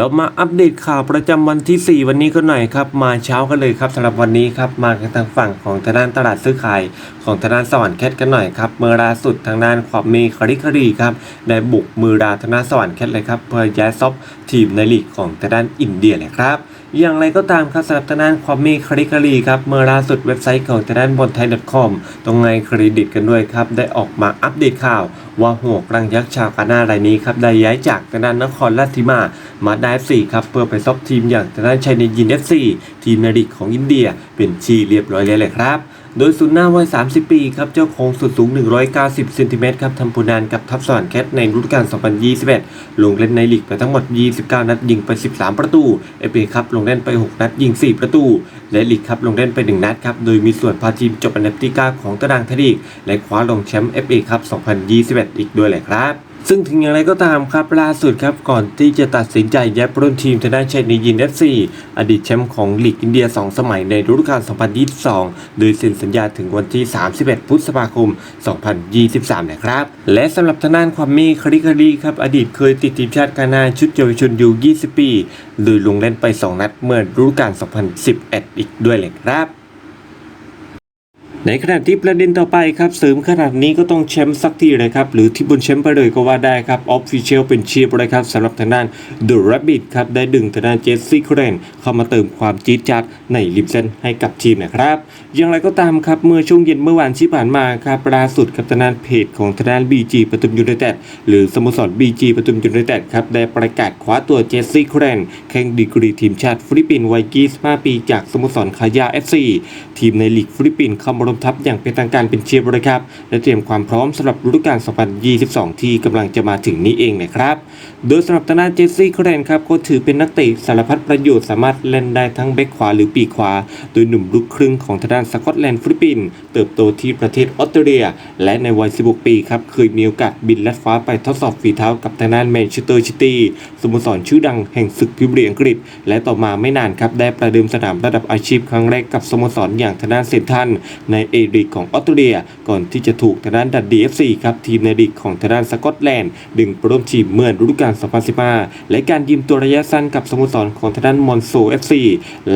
เรามาอัปเดตข่าวประจำวันที่ 4 วันนี้กันหน่อยครับ มาเช้ากันเลยครับสำหรับวันนี้ครับมากันทางฝั่งของทางด้านตลาดซื้อขายของทางด้านสวรรค์แคทกันหน่อยครับเมื่อล่าสุดทางด้านความมีคาริคารีครับได้บุกมือดาทางด้านสวรรค์แคทเลยครับเพื่อย้ายซอฟทีมในลีกของทางด้านอินเดียเลยครับ อย่างไรก็ตามครับสำหรับทางด้านความมีคาริคารีครับเมื่อล่าสุดเว็บไซต์ของทางด้านบนไทย .com ตรงไงเครดิตกันด้วยครับ ได้ออกมาอัปเดตข่าว ว่าหัวกรังยักษ์ชาวกานารายนี้ครับได้ย้ายจากทางด้านนครราชสีมา มาได้สี่ครับเพื่อไปซบทีมอย่างทางด้านชัยในยิน FC ทีมในลีกของอินเดียเป็นชีเรียบร้อยเลยแหละครับ โดยศูนย์หน้าวัย 30 ปีครับ เจ้าของสุดสูง 190 เซนติเมตรครับทำผลงานกับทัพสวรรค์แคทในฤดูกาล 2021 ลงเล่นในลีกไปทั้งหมด 29 นัดยิงไป 13 ประตู เอเปครับลงเล่นไป 6 นัดยิง 4 ประตู และลีกครับลงเล่นไป 1 นัดครับ โดยมีส่วนพาทีมจบอันดับที่9ของตารางทลีก และคว้ารองแชมป์ FA ครับ 2021 อีกด้วยแหละครับ ซึ่งถึงอย่างไรก็ตามครับล่าสุดครับก่อนที่จะตัดสินใจแย้ายร่วมทีมทางด้านเชัยในยิน FC อดีตแชมป์ของลีกอินเดีย 2 สมัยในฤดูกาล 2022 โดยเซ็นสัญญาถึงวันที่ 31 พฤษภาคม 2023 นะครับ และสำหรับทางด้านความมีคริคารีครับอดีตเคยติดทีมชาติกานาชุดเยาวชนยู่20 ปีโดยลงเล่นไป 2 นัดเมื่อฤดูกาล 2011 อีกด้วยเลยครับ ในขณะที่ประเด็นต่อไปครับเสริมขนาดนี้ก็ต้องแชมป์สักทีเลยครับ หรือที่บนแชมป์ไปเลยก็ว่าได้ครับออฟฟิเชียลเป็นเชียร์เลยครับสำหรับทางด้าน The Rabbit ครับ ได้ดึงทางด้านเจสซี่ครนเข้ามาเติมความจี๊ดจัดในลิมเซนให้กับทีมนะครับ อย่างไรก็ตามครับเมื่อช่วงเย็นเมื่อวานที่ผ่านมาครับล่าสุดกับทางด้านเพจของทางด้าน BG ปทุมยูไนเต็ดหรือสโมสร BG ปทุมยูไนเต็ดครับได้ประกาศคว้าตัวเจสซี่ครนแข่งดีกรีทีมชาติฟิลิปปินส์วัย25ปี จากสโมสรคายา FC ทีมในลีกฟิลิปปินส์เข้ามาร่วมทัพอย่างเป็นทางการเป็นเชียร์บริครับ และเตรียมความพร้อมสำหรับฤดูกาล 2022 ที่กำลังจะมาถึงนี้เองนะครับ โดยสำหรับทางด้านเจสซี่ครนครับก็ถือเป็นนักเตะสารพัดประโยชน์สามารถเล่นได้ทั้งแบ็คขวาหรือปีกขวา โดยหนุ่มลูกครึ่งของทางด้านสกอตแลนด์ฟิลิปปินส์เติบโตที่ประเทศออสเตรเลีย และในวัย 16 ปีครับเคยมีโอกาสบินลัดฟ้าไปทดสอบฝีเท้ากับทางด้านแมนเชสเตอร์ซิตี้สโมสรชื่อดังแห่งศึกพรีเมียร์อังกฤษ และต่อมาไม่นานครับได้ประเดิมสนามระดับอาชีพครั้งแรกกับสโมสรอย่างทางด้านเซนทันในเอลีกของออสเตรเลีย ก่อนที่จะถูกทางด้านดัดดีเอฟซีครับทีมในลีกของทางด้านสกอตแลนด์ ดึงปร่วมทีมเมื่อฤดูกาล 2015 และการยืมตัวระยะสั้นกับสโมสรของทางด้านมอนโซเอฟซี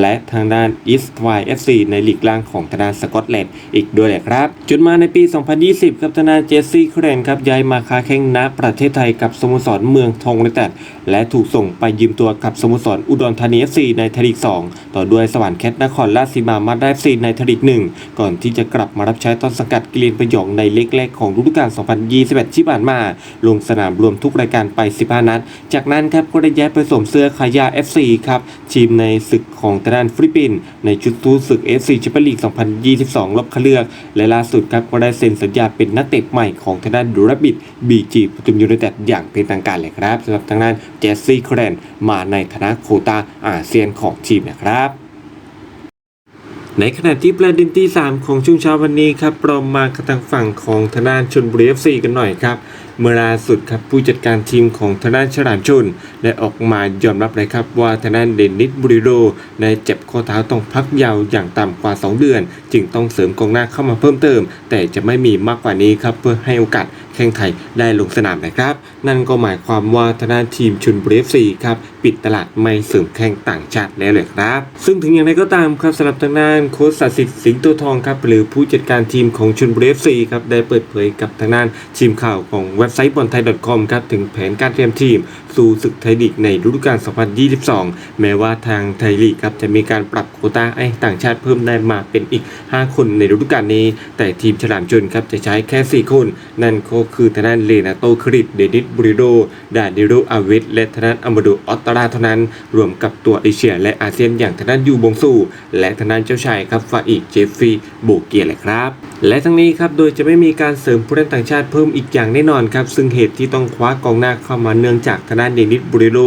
และทางด้านอีสต์ไวเอฟซีในลีกล่างของทางด้านสกอตแลนด์อีกด้วยแหละครับจนมาในปี 2020 ครับทางด้านเจสซี่ครนครับย้ายมาค้าแข่งณประเทศไทยกับสโมสรเมืองทองยูไนเต็ดและถูกส่งไปยืมตัวกับสโมสรอุดรธานีเอฟซีในไทยลีก 2 ต่อด้วยสวรรค์แคทนครราชสีมามาได้เอฟซีในไทยลีก 1 ก่อนที่จะกลับมารับใช้ต้นสังกัดกิเลนประยองในเล็กแรกของฤดูกาล 2021 ที่ผ่านมา ลงสนามรวมทุกรายการไป 15 นัด จากนั้นครับก็ได้ย้ายไปสวมเสื้อขายา FC ครับทีมในศึกของทางด้านฟิลิปปินส์ในชุดทูตศึก FC แชมเปี้ยนลีก 2022 รอบคัดเลือก และล่าสุดครับก็ได้เซ็นสัญญาเป็นนักเตะใหม่ของทางด้านดูรบิดบีจีปทุมยูไนเต็ดอย่างเป็นทางการเลยครับสำหรับทางด้านเจสซี่แครนมาในฐานะโคตาอาเซียนของทีมนะครับ ในขณะที่ประเด็นที่ 3 ของช่วงเช้าวันนี้ครับเรามากันทางฝั่งของทางด้านชนบุรีเอฟซีกันหน่อยครับ เมื่อล่าสุดครับผู้จัดการทีมของทางด้านฉลามชนได้ออกมายอมรับเลยครับว่าทางด้านเดนนิสบุริโรได้เจ็บข้อเท้าต้องพักยาวอย่างต่ำกว่า 2 เดือน จึงต้องเสริมกองหน้าเข้ามาเพิ่มเติม แต่จะไม่มีมากกว่านี้ครับเพื่อให้โอกาส แข่งไทยได้ลงสนามนะครับ นั่นก็หมายความว่าทางด้านทีมชุนบุรีเอฟซีครับปิดตลาดไม่เสริมแข่งต่างชาติแล้วเลยครับ ซึ่งถึงอย่างไรก็ตามครับสำหรับทางด้านโค้ชศัสิทธิ์สิงห์โตทองครับหรือผู้จัดการทีมของชุนบุรีเอฟซีครับได้เปิดเผยกับทางด้านทีมข่าวของเว็บไซต์บอลไทย .com ครับถึงแผนการเตรียมทีม สู่ศึกไทยลีกในฤดูกาล 2022 แม้ว่าทางไทยลีกครับจะมีการปรับโควต้าให้ต่างชาติเพิ่มได้มาเป็นอีก 5 คนในฤดูกาลนี้ แต่ทีมฉลามชนครับจะใช้แค่ 4 คน นั่นก็คือทนานเลนาโตคริตเดนิสบุริโดดานิโรอาวิทและทนานอัมบดูออตตาราเท่านั้น รวมกับตัวเอเชียและอาเซียนอย่างทนานยูบงสูและทนานเจ้าชายครับฟาอิกเจฟฟี่โบเกียแหละครับ และทั้งนี้ครับโดยจะไม่มีการเสริมผู้เล่นต่างชาติเพิ่มอีกอย่างแน่นอนครับ ซึ่งเหตุที่ต้องคว้ากองหน้าเข้ามาเนื่องจากทนานเดนิสบุริโด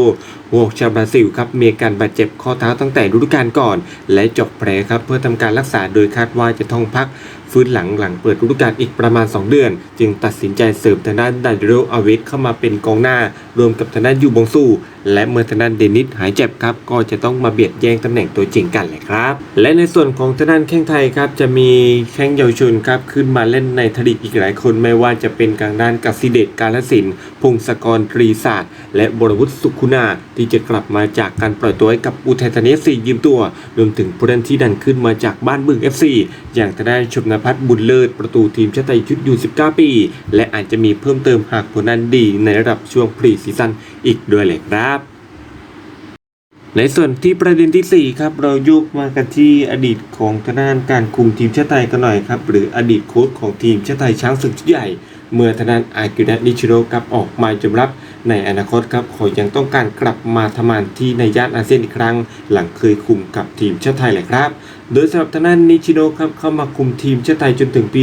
หัวชาวบราซิลครับมีการบาดเจ็บข้อเท้าตั้งแต่ฤดูกาลก่อน และจบแผลครับเพื่อทำการรักษาโดยคาดว่าจะต้องพักฟื้นหลังหลังเปิดฤดูกาลอีกประมาณ 2 เดือน จึงตัดสินใจเสริมทางด้านดันเดโรอาเวสเข้ามาเป็นกองหน้า รวมกับทางด้านยูบงซูและเมื่อทางด้านเดนิสหายเจ็บครับ ก็จะต้องมาเบียดแย่งตำแหน่งตัวจริงกันเลยครับ และในส่วนของทางด้านแข้งไทยครับจะมีแข้งเยาวชนครับขึ้นมาเล่นในทลีกอีกหลายคนไม่ว่าจะเป็นทางด้านกัสิเดชกาลสินพงศกรตรีศาสตร์ และบรวุฒิสุขุนาที่จะกลับมาจากการปล่อยตัวให้กับอุทัยธานี FC ยืมตัว รวมถึงผู้เล่นที่ดันขึ้นมาจากบ้านบึง FC อย่างทางด้านชมนพัฒน์บุญเลิศประตูทีมชาติไทยชุดยู19 ปี และอาจจะมีเพิ่มเติมหากผลงานดีในระดับช่วงพรีซีซั่นอีกด้วยเลยครับในส่วนที่ประเด็นทีสี่ 4 ครับ เรายกมากันที่อดีตของทางด้านการคุมทีมชาติไทยกันหน่อยครับ หรืออดีตโค้ชของทีมชาติไทยช้างศึกชุดใหญ่ เมื่อทางด้านอากิระนิชิโร่ครับออกมายอมรับ ในอนาคตครับเขายังต้องการกลับมาทำงานที่ในย่านอาเซียนอีกครั้ง หลังเคยคุมกับทีมชาติไทยแหละครับ โดยสำหรับทางด้านนิชิโร่ครับเข้ามาคุมทีมชาติไทยจนถึงปี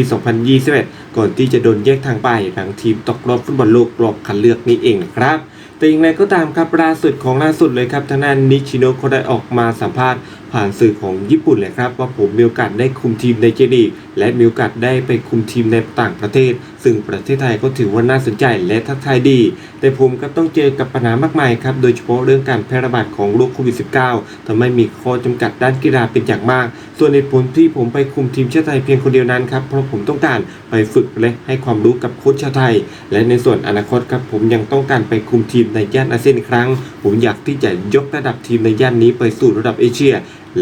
2021 ก่อนที่จะโดนแยกทางไปหลังทีมตกรอบฟุตบอลโลกรอบคัดเลือกนี้เองนะครับแต่อย่างไรก็ตามครับล่าสุดของล่าสุดเลยครับทางด้านนิชิโนเขาได้ออกมาสัมภาษณ์ ผ่านสื่อของญี่ปุ่นเลยครับ ว่าผมมีโอกาสได้คุมทีมในเจดีกและมีโอกาสได้ไปคุมทีมในต่างประเทศ ซึ่งประเทศไทยก็ถือว่าน่าสนใจและทักทายดี แต่ผมก็ต้องเจอกับปัญหามากมายครับ โดยเฉพาะเรื่องการแพร่ระบาดของโรคโควิด -19 ทำให้มีข้อจำกัดด้านกีฬาเป็นอย่างมาก ส่วนในผลที่ผมไปคุมทีมชาติไทยเพียงคนเดียวนั้นครับเพราะผมต้องการไปฝึกและให้ความรู้กับโค้ชชาวไทย และในส่วนอนาคตครับผมยังต้องการไปคุมทีมในย่านอาเซียนอีกครั้ง ผมอยากที่จะยกระดับทีมในย่านนี้ไปสู่ระดับเอเชีย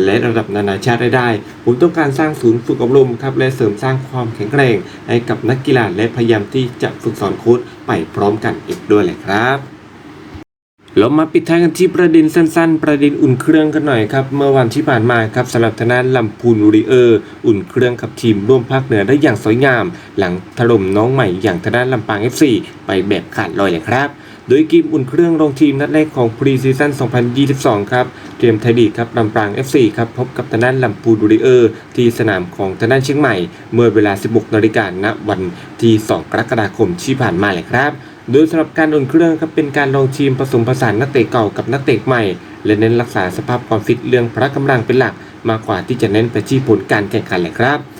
และระดับนานาชาติได้ได้ ผมต้องการสร้างศูนย์ฝึกอบรมครับและเสริมสร้างความแข็งแกร่งให้กับนักกีฬาและพยายามที่จะฝึกสอนโค้ชไปพร้อมกันอีกด้วยแหละครับเรามาปิดท้ายกันที่ประเด็นสั้น ๆ ประเด็นอุ่นเครื่องกันหน่อยครับ เมื่อวันที่ผ่านมาครับสำหรับทาน้านลำพูนรีเออร์ อุ่นเครื่องกับทีมร่วมภาคเหนือได้อย่างสวยงาม หลังถล่มน้องใหม่อย่างทาน้านลำปาง FC ไปแบบขาดลอยเลยครับ โดยเกมอุ่นเครื่องลงทีมนัดแรกของพรีซีซั่น 2022 ครับเกมไทยลีกครับลำปาง FC ครับ พบกับทางด้านลำพูนรีเออร์ ที่สนามของทางด้านเชียงใหม่ เมื่อเวลา 16 นาฬิกาณวันที่ 2 กรกฎาคมที่ผ่านมาเลยครับ โดยสำหรับการอุ่นเครื่องครับเป็นการลงทีมผสมผสานนักเตะเก่ากับนักเตะใหม่ และเน้นรักษาสภาพความฟิตเรื่องพละกำลังเป็นหลัก มากกว่าที่จะเน้นไปที่ผลการแข่งขันเลยครับ